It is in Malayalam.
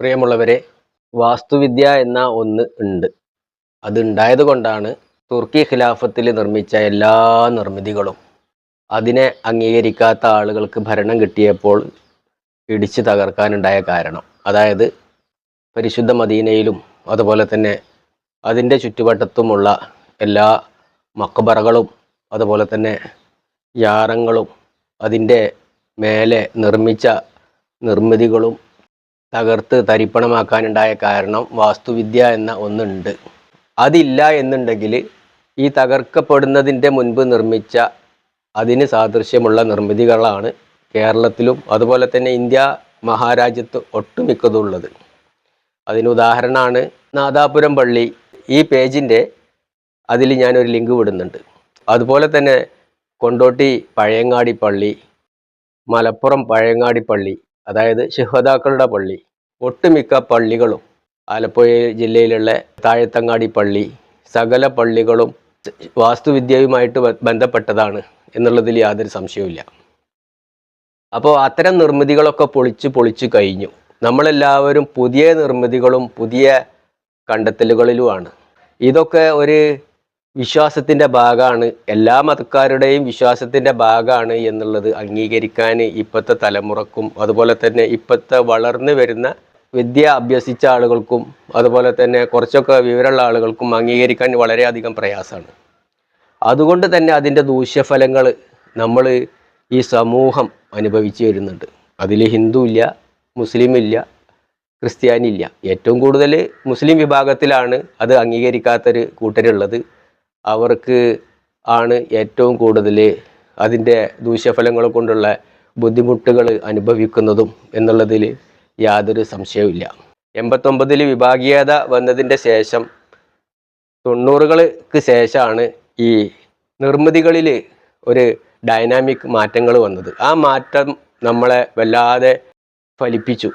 പ്രിയമുള്ളവരെ വാസ്തുവിദ്യ എന്ന ഒന്ന് ഉണ്ട്. അത് ഉണ്ടായത് കൊണ്ടാണ് തുർക്കി ഖിലാഫത്തിൽ നിർമ്മിച്ച എല്ലാ നിർമ്മിതികളും. അതിനെ അംഗീകരിക്കാത്ത ആളുകൾക്ക് ഭരണം കിട്ടിയപ്പോൾ ഇടിച്ചു തകർക്കാനുണ്ടായ കാരണം. അതായത് പരിശുദ്ധ മദീനയിലും അതുപോലെ തന്നെ അതിന്റെ ചുറ്റുവട്ടത്തുമുള്ള എല്ലാ മക്കബറകളും അതുപോലെ തന്നെ യാറങ്ങളും അതിന്റെ മേലെ നിർമ്മിച്ച നിർമ്മിതികളും തകർത്ത് തരിപ്പണമാക്കാനുണ്ടായ കാരണം വാസ്തുവിദ്യ എന്ന ഒന്നുണ്ട്. അതില്ല എന്നുണ്ടെങ്കിൽ ഈ തകർക്കപ്പെടുന്നതിന്റെ മുൻപ് നിർമ്മിച്ച അതിന് സാദൃശ്യമുള്ള നിർമ്മിതികളാണ് കേരളത്തിലും അതുപോലെ തന്നെ ഇന്ത്യ മഹാരാജ്യത്ത് ഒട്ടുമിക്കതുള്ളത്. അതിന് ഉദാഹരണമാണ് നാദാപുരം പള്ളി. ഈ പേജിന്റെ അതിൽ ഞാനൊരു ലിങ്ക് വിടുന്നുണ്ട്. അതുപോലെ തന്നെ കൊണ്ടോട്ടി പഴയങ്ങാടി പള്ളി മലപ്പുറം പഴയങ്ങാടി പള്ളി അതായത് ശുഹദാക്കളുടെ പള്ളി ഒട്ടുമിക്ക പള്ളികളും ആലപ്പുഴ ജില്ലയിലുള്ള താഴത്തങ്ങാടി പള്ളി സകല പള്ളികളും വാസ്തുവിദ്യയുമായിട്ട് ബന്ധപ്പെട്ടതാണ് എന്നുള്ളതിൽ യാതൊരു സംശയവുമില്ല. അപ്പോൾ അത്തരം നിർമ്മിതികളൊക്കെ പൊളിച്ച് പൊളിച്ച് കഴിഞ്ഞു. നമ്മളെല്ലാവരും പുതിയ നിർമ്മിതികളും പുതിയ കണ്ടെത്തലുകളിലുമാണ്. ഇതൊക്കെ ഒരു വിശ്വാസത്തിന്റെ ഭാഗമാണ്. എല്ലാ മതക്കാരുടെയും വിശ്വാസത്തിന്റെ ഭാഗമാണ് എന്നുള്ളത് അംഗീകരിക്കാൻ ഇപ്പോഴത്തെ തലമുറക്കും അതുപോലെ തന്നെ ഇപ്പോഴത്തെ വളർന്നു വരുന്ന വിദ്യ അഭ്യസിച്ച ആളുകൾക്കും അതുപോലെ തന്നെ കുറച്ചൊക്കെ വിവരമുള്ള ആളുകൾക്കും അംഗീകരിക്കാൻ വളരെയധികം പ്രയാസമാണ്. അതുകൊണ്ട് തന്നെ അതിന്റെ ദൂഷ്യഫലങ്ങൾ നമ്മൾ ഈ സമൂഹം അനുഭവിച്ചു വരുന്നുണ്ട്. അതിൽ ഹിന്ദു ഇല്ല മുസ്ലിം ഇല്ല ക്രിസ്ത്യാനി ഇല്ല. ഏറ്റവും കൂടുതൽ മുസ്ലിം വിഭാഗത്തിലാണ് അത് അംഗീകരിക്കാത്തൊരു കൂട്ടരുള്ളത്. അവർക്ക് ആണ് ഏറ്റവും കൂടുതൽ അതിന്റെ ദൂഷ്യഫലങ്ങൾ കൊണ്ടുള്ള ബുദ്ധിമുട്ടുകൾ അനുഭവിക്കുന്നതും എന്നുള്ളതിൽ യാതൊരു സംശയവുമില്ല. എൺപത്തൊമ്പതിൽ വിഭാഗീയത വന്നതിന്റെ ശേഷം തൊണ്ണൂറുകൾക്ക് ശേഷമാണ് ഈ നിർമ്മിതികളിൽ ഒരു ഡൈനാമിക് മാറ്റങ്ങൾ വന്നത്. ആ മാറ്റം നമ്മളെ വല്ലാതെ ഫലിപ്പിച്ചു.